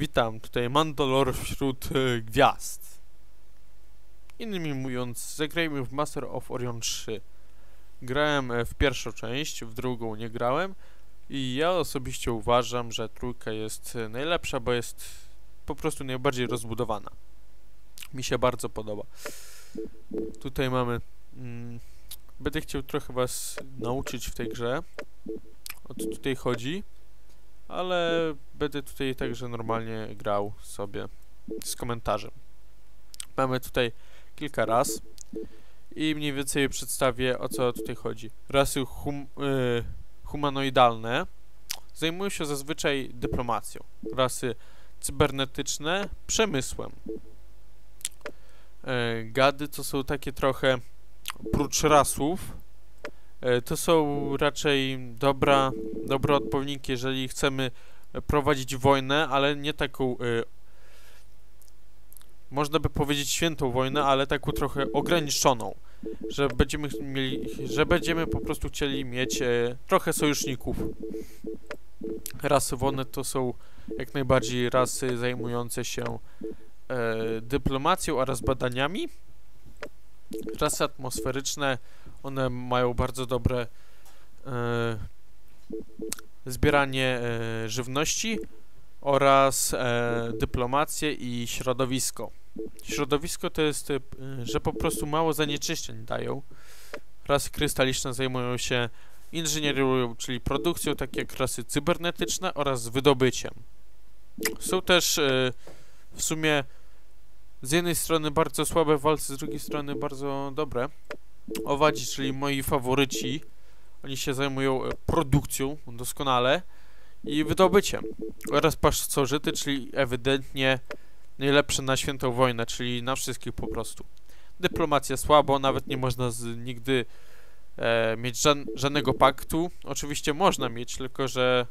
Witam, tutaj Mandalor wśród e, gwiazd. Innymi mówiąc, zagrajmy w Master of Orion 3. Grałem e, w pierwszą część, w drugą nie grałem i ja osobiście uważam, że trójka jest e, najlepsza, bo jest po prostu najbardziej rozbudowana. Mi się bardzo podoba. Tutaj mamy... Mm, będę chciał trochę was nauczyć w tej grze. O co tutaj chodzi ale będę tutaj także normalnie grał sobie z komentarzem. Mamy tutaj kilka ras i mniej więcej przedstawię o co tutaj chodzi. Rasy hum, y, humanoidalne zajmują się zazwyczaj dyplomacją. Rasy cybernetyczne przemysłem. Y, gady to są takie trochę prócz rasów to są raczej dobra, dobre odpowiedniki, jeżeli chcemy prowadzić wojnę, ale nie taką, y, można by powiedzieć świętą wojnę, ale taką trochę ograniczoną, że będziemy mieli, że będziemy po prostu chcieli mieć y, trochę sojuszników. Rasy wodne to są jak najbardziej rasy zajmujące się y, dyplomacją oraz badaniami. Rasy atmosferyczne one mają bardzo dobre e, zbieranie e, żywności oraz e, dyplomację i środowisko. Środowisko to jest, e, że po prostu mało zanieczyszczeń dają. Rasy krystaliczne zajmują się inżynierią, czyli produkcją, takie jak rasy cybernetyczne oraz wydobyciem. Są też e, w sumie z jednej strony bardzo słabe walce, z drugiej strony bardzo dobre owadzi, czyli moi faworyci. Oni się zajmują e, produkcją doskonale i wydobyciem. Oraz paszcożyty, czyli ewidentnie najlepsze na świętą wojnę, czyli na wszystkich po prostu. Dyplomacja słabo, nawet nie można z, nigdy e, mieć żadnego paktu. Oczywiście można mieć, tylko że,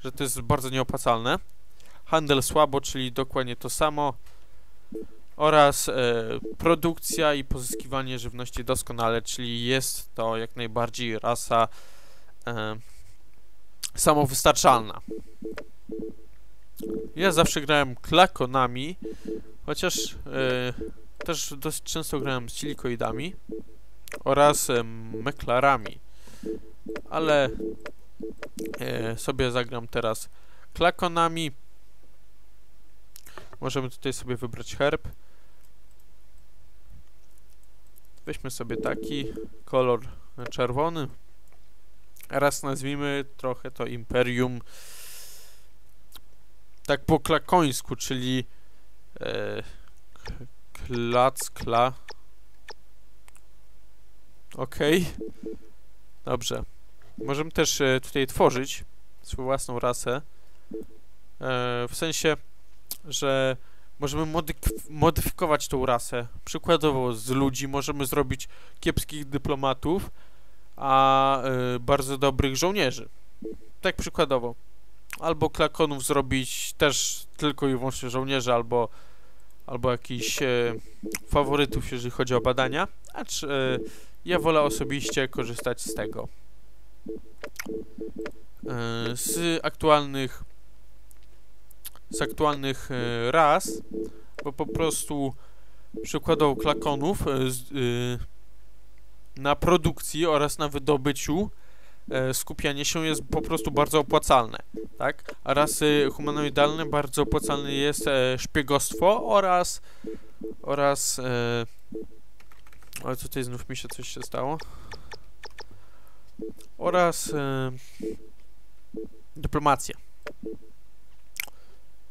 że to jest bardzo nieopłacalne. Handel słabo, czyli dokładnie to samo oraz e, produkcja i pozyskiwanie żywności doskonale, czyli jest to jak najbardziej rasa e, samowystarczalna. Ja zawsze grałem klakonami, chociaż e, też dosyć często grałem z silikoidami oraz e, meklarami, ale e, sobie zagram teraz klakonami. Możemy tutaj sobie wybrać herb. Weźmy sobie taki kolor czerwony. Raz nazwijmy trochę to imperium tak po klakońsku, czyli e, klac, kla. Dobrze. Możemy też e, tutaj tworzyć swoją własną rasę. E, w sensie, że możemy modyfikować tą rasę. Przykładowo z ludzi możemy zrobić kiepskich dyplomatów, a y, bardzo dobrych żołnierzy. Tak przykładowo. Albo klakonów zrobić też tylko i wyłącznie żołnierzy, albo, albo jakichś y, faworytów, jeżeli chodzi o badania. Acz y, ja wolę osobiście korzystać z tego. z aktualnych z aktualnych e, ras, bo po prostu przykładowo klakonów e, e, na produkcji oraz na wydobyciu skupianie się jest po prostu bardzo opłacalne, tak? A rasy humanoidalne bardzo opłacalne jest szpiegostwo oraz oraz ale tutaj znów mi się coś się stało oraz dyplomacja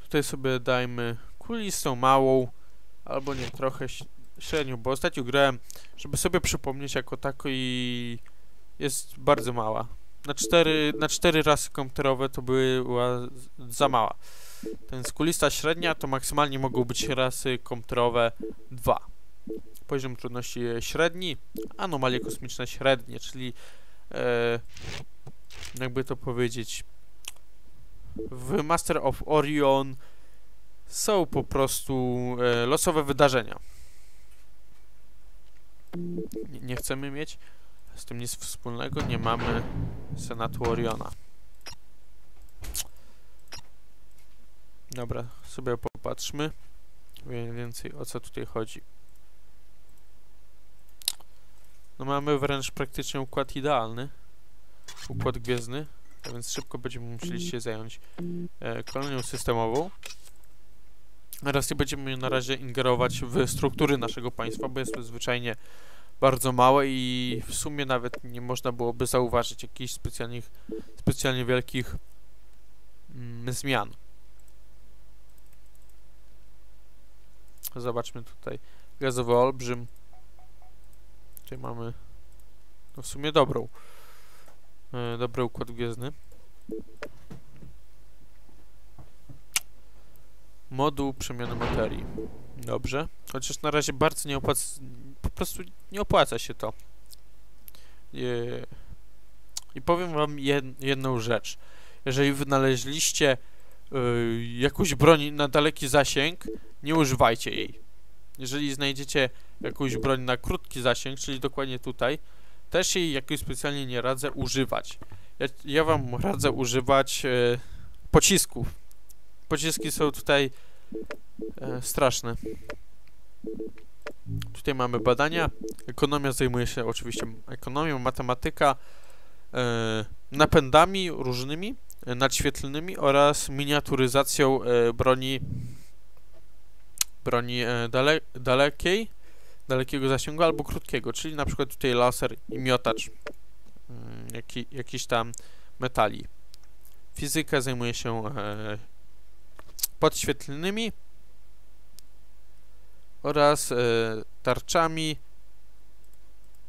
Tutaj sobie dajmy kulistą małą, albo nie, trochę średnią, bo ostatnio grałem, żeby sobie przypomnieć jako tako i jest bardzo mała. Na cztery, na cztery rasy komputerowe to była za mała. Ten kulista średnia to maksymalnie mogą być rasy komputerowe 2. Poziom trudności średni, anomalie kosmiczne średnie, czyli e, jakby to powiedzieć w Master of Orion są po prostu e, losowe wydarzenia. Nie, nie chcemy mieć z tym nic wspólnego, nie mamy Senatu Oriona. Dobra, sobie popatrzmy mniej więcej o co tutaj chodzi. No mamy wręcz praktycznie układ idealny. Układ gwiezdny, a więc szybko będziemy musieli się zająć e, kolonią systemową. Teraz nie będziemy na razie ingerować w struktury naszego państwa, bo jest to zwyczajnie bardzo małe i w sumie nawet nie można byłoby zauważyć jakichś specjalnych, specjalnie wielkich mm, zmian. Zobaczmy tutaj. Gazowy olbrzym. Tutaj mamy no w sumie dobrą. E, dobry układ gwiezdny. Moduł przemiany materii. Dobrze. Chociaż na razie bardzo nie opłaca... Po prostu nie opłaca się to. E, I powiem wam jed, jedną rzecz. Jeżeli wynaleźliście y, jakąś broń na daleki zasięg, nie używajcie jej. Jeżeli znajdziecie jakąś broń na krótki zasięg, czyli dokładnie tutaj, też jej jakoś specjalnie nie radzę używać. Ja, ja wam radzę używać y, pocisków. Pociski są tutaj e, straszne. Tutaj mamy badania. Ekonomia zajmuje się oczywiście ekonomią, matematyka, e, napędami różnymi, e, nadświetlnymi oraz miniaturyzacją e, broni broni e, dale, dalekiej, dalekiego zasięgu albo krótkiego, czyli na przykład tutaj laser i miotacz mm, jaki, jakiś tam metali. Fizyka zajmuje się e, podświetlnymi oraz e, tarczami,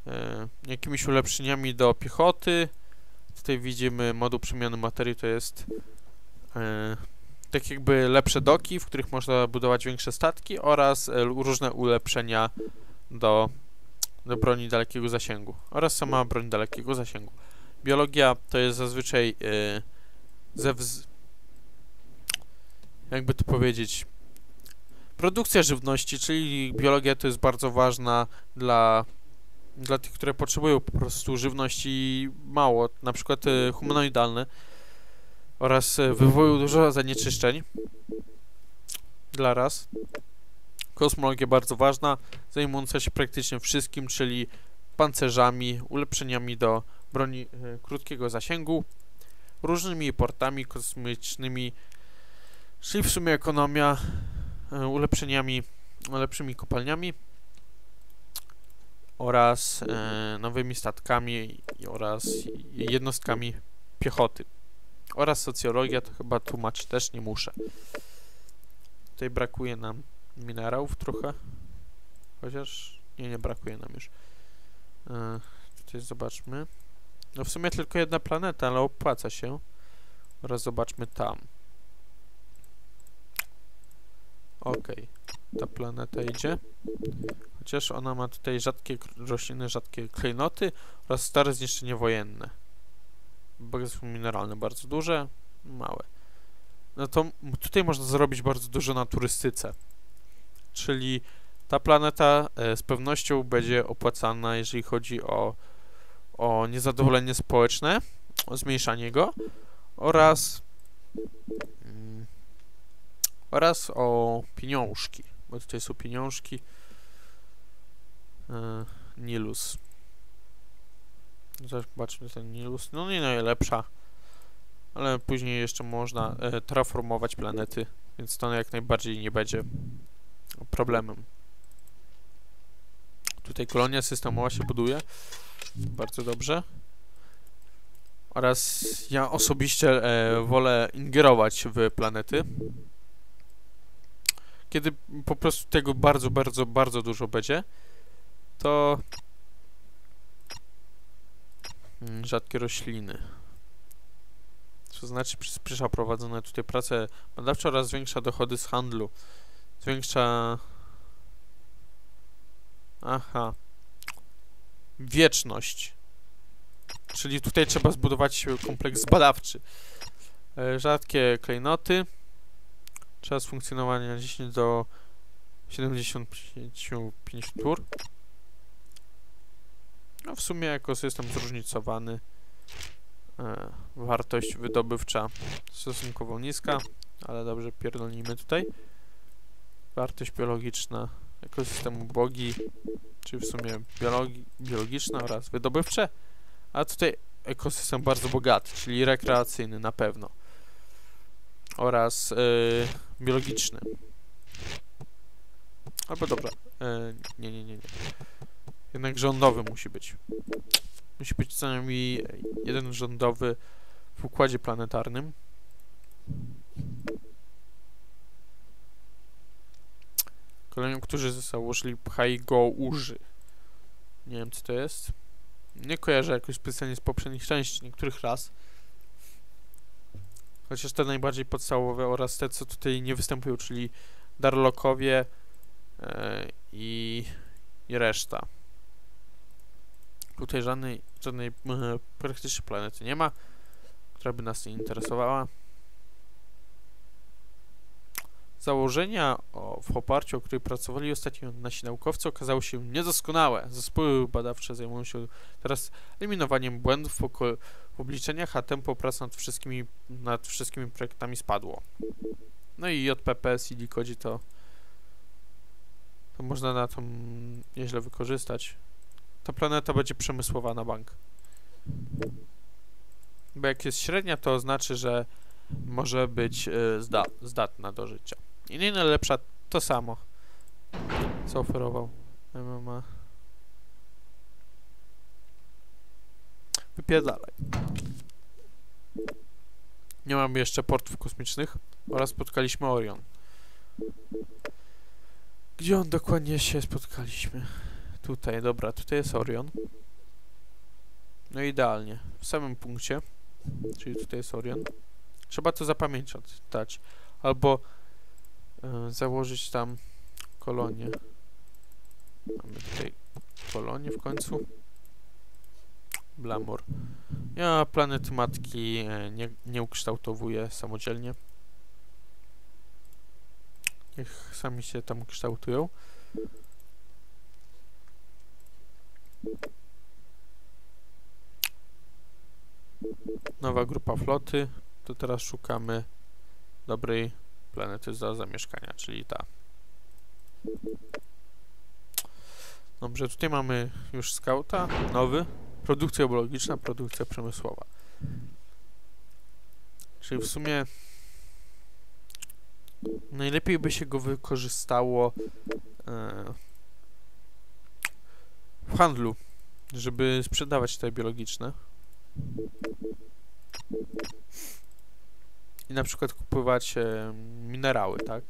e, jakimiś ulepszeniami do piechoty. Tutaj widzimy moduł przemiany materii, to jest e, tak jakby lepsze doki, w których można budować większe statki oraz e, różne ulepszenia do, do broni dalekiego zasięgu oraz sama broń dalekiego zasięgu. Biologia to jest zazwyczaj e, ze jakby to powiedzieć produkcja żywności, czyli biologia to jest bardzo ważna dla dla tych, które potrzebują po prostu żywności mało, na przykład e, humanoidalne oraz e, wywołują dużo zanieczyszczeń dla raz. Kosmologia bardzo ważna, zajmująca się praktycznie wszystkim, czyli pancerzami, ulepszeniami do broni e, krótkiego zasięgu, różnymi portami kosmicznymi, czyli w sumie ekonomia, e, ulepszeniami, lepszymi kopalniami oraz e, nowymi statkami oraz jednostkami piechoty oraz socjologia, to chyba tłumaczyć też nie muszę. Tutaj brakuje nam minerałów trochę, chociaż nie, nie brakuje nam już. E, tutaj zobaczmy. No w sumie tylko jedna planeta, ale opłaca się. Oraz zobaczmy tam. Ok, ta planeta idzie. Chociaż ona ma tutaj rzadkie rośliny, rzadkie klejnoty oraz stare zniszczenie wojenne bogactwo mineralne bardzo duże, małe. No to tutaj można zrobić bardzo dużo na turystyce. Czyli ta planeta e, z pewnością będzie opłacana, jeżeli chodzi o, o niezadowolenie społeczne, o zmniejszanie go oraz mm, oraz o pieniążki, bo tutaj są pieniążki e, Nilus. Zobaczmy ten Nilus. No nie najlepsza. Ale później jeszcze można e, terraformować planety, więc to jak najbardziej nie będzie problemem. Tutaj kolonia systemowa się buduje. Bardzo dobrze. Oraz ja osobiście e, wolę ingerować w planety. Kiedy po prostu tego bardzo, bardzo, bardzo dużo będzie, to Mm, rzadkie rośliny. To znaczy przyspiesza prowadzone tutaj prace badawcze oraz zwiększa dochody z handlu. Zwiększa... Aha. Wieczność. Czyli tutaj trzeba zbudować kompleks badawczy. E, rzadkie klejnoty. Czas funkcjonowania 10 do 75 tur. No w sumie ekosystem zróżnicowany. E, wartość wydobywcza stosunkowo niska. ale dobrze, pierdolnijmy tutaj. Wartość biologiczna ekosystemu bogi, czy w sumie biologi biologiczne oraz wydobywcze, a tutaj ekosystem bardzo bogaty, czyli rekreacyjny na pewno oraz yy, biologiczny. Albo dobra, yy, nie, nie, nie, nie. Jednak rządowy musi być. Musi być co najmniej jeden rządowy w układzie planetarnym. Kolejnym, którzy założyli Pchai-Go-Uży. Nie wiem, co to jest. Nie kojarzę jakoś specjalnie z poprzednich części niektórych raz. Chociaż te najbardziej podstawowe oraz te, co tutaj nie występują, czyli Darlokowie yy, i, i reszta. Tutaj żadnej, żadnej yy, praktycznie planety nie ma, która by nas nie interesowała. Założenia, o, w oparciu o które pracowali ostatnio nasi naukowcy, okazały się niedoskonałe. Zespoły badawcze zajmują się teraz eliminowaniem błędów w, w obliczeniach, a tempo prac nad wszystkimi, nad wszystkimi projektami spadło. No i JPP, CD Codzi to, to można na to nieźle wykorzystać. Ta planeta będzie przemysłowa na bank. Bo jak jest średnia, to oznacza, że może być y, zda zdatna do życia. I nie najlepsza to samo, co oferował MMA. Wypierdalaj. Nie mamy jeszcze portów kosmicznych oraz spotkaliśmy Orion. Gdzie on dokładnie się spotkaliśmy? Tutaj, dobra, tutaj jest Orion. No idealnie, w samym punkcie, czyli tutaj jest Orion. Trzeba to zapamiętać, albo założyć tam kolonię. Mamy tutaj kolonię w końcu. Blamor. Ja planety matki e, nie, nie ukształtowuję samodzielnie. Niech sami się tam kształtują. Nowa grupa floty. To teraz szukamy dobrej planety za zamieszkania, czyli ta. Dobrze, tutaj mamy już skauta, nowy. Produkcja biologiczna, produkcja przemysłowa. Czyli w sumie najlepiej by się go wykorzystało e, w handlu, żeby sprzedawać te biologiczne. I na przykład kupować e, minerały, tak?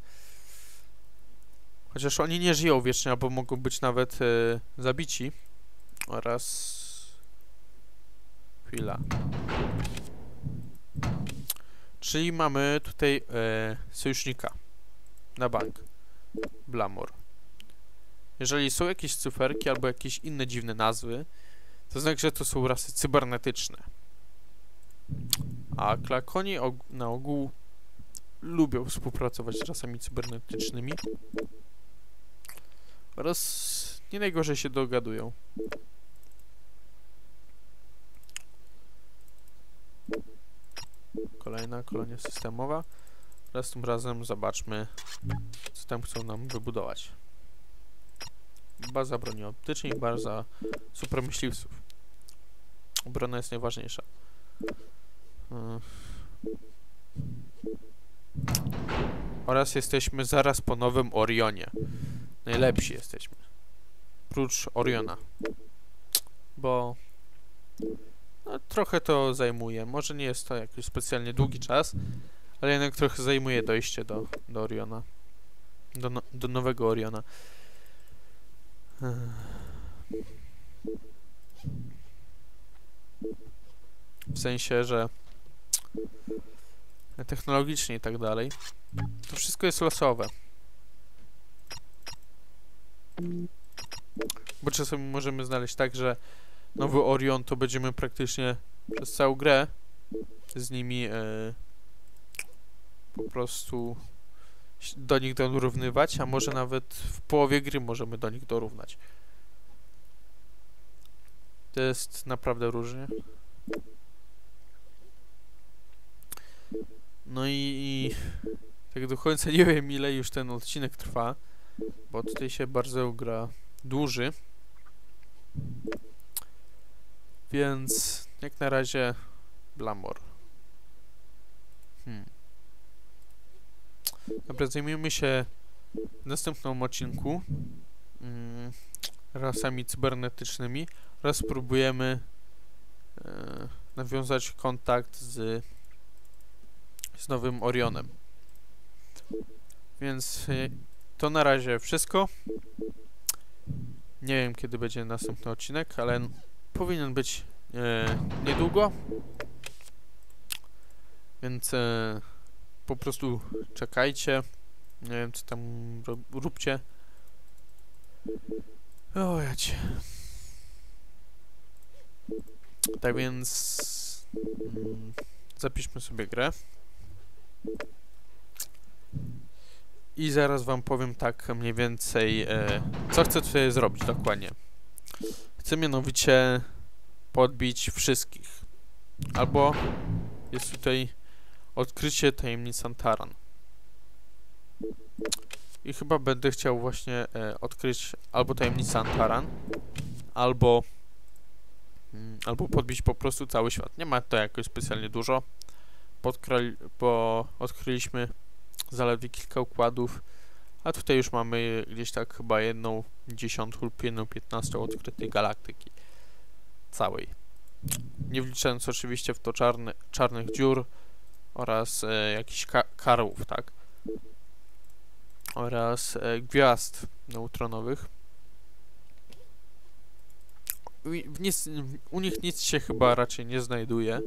Chociaż oni nie żyją wiecznie, albo mogą być nawet e, zabici. Oraz... Chwila. Czyli mamy tutaj e, sojusznika na bank. Blamor. Jeżeli są jakieś cyferki albo jakieś inne dziwne nazwy, to znaczy, że to są rasy cybernetyczne. A klakoni og na ogół lubią współpracować z rasami cybernetycznymi oraz nie najgorzej się dogadują. Kolejna kolonia systemowa. Teraz tym razem zobaczmy, co tam chcą nam wybudować. Baza broni optycznej, baza supermyśliwców. Obrona jest najważniejsza. Oraz jesteśmy zaraz po nowym Orionie. Najlepsi jesteśmy. Prócz Oriona. Bo no, trochę to zajmuje. Może nie jest to jakiś specjalnie długi czas, ale jednak trochę zajmuje dojście do, do Oriona. Do, no, do nowego Oriona. W sensie, że technologicznie i tak dalej. To wszystko jest losowe. Bo czasami możemy znaleźć tak, że nowy Orion to będziemy praktycznie przez całą grę z nimi e, po prostu do nich dorównywać, a może nawet w połowie gry możemy do nich dorównać. To jest naprawdę różnie. No i, i tak do końca nie wiem ile już ten odcinek trwa, bo tutaj się bardzo gra dłuży. Więc jak na razie Blamor. Hmm. Dobra, zajmijmy się w następnym odcinku mm, rasami cybernetycznymi oraz spróbujemy e, nawiązać kontakt z, z nowym Orionem. Więc e, to na razie wszystko. Nie wiem kiedy będzie następny odcinek, ale powinien być e, niedługo. Więc e, po prostu czekajcie. Nie wiem co tam róbcie. O jacie. Tak więc mm, zapiszmy sobie grę. I zaraz wam powiem tak mniej więcej, e, co chcę tutaj zrobić dokładnie. Chcę mianowicie podbić wszystkich. Albo jest tutaj odkrycie tajemnic Antaran. I chyba będę chciał właśnie e, odkryć albo tajemnicę Antaran, albo mm, albo podbić po prostu cały świat. Nie ma to jakoś specjalnie dużo. Bo odkryliśmy zaledwie kilka układów, a tutaj już mamy gdzieś tak chyba jedną dziesiątą lub jedną piętnastą odkrytej galaktyki całej. Nie wliczając oczywiście w to czarny, czarnych dziur oraz e, jakichś ka karłów, tak? Oraz e, gwiazd neutronowych. Nic, u nich nic się chyba raczej nie znajduje.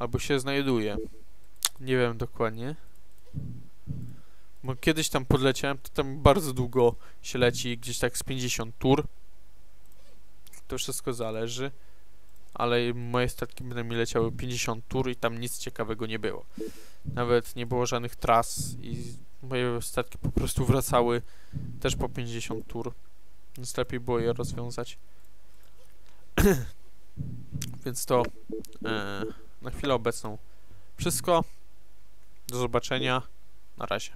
Albo się znajduje. Nie wiem dokładnie. Bo kiedyś tam podleciałem, to tam bardzo długo się leci, gdzieś tak z 50 tur. To wszystko zależy. Ale moje statki będą mi leciały 50 tur i tam nic ciekawego nie było. Nawet nie było żadnych tras i moje statki po prostu wracały też po 50 tur. Więc lepiej było je rozwiązać. Więc to e, na chwilę obecną wszystko. Do zobaczenia. Na razie.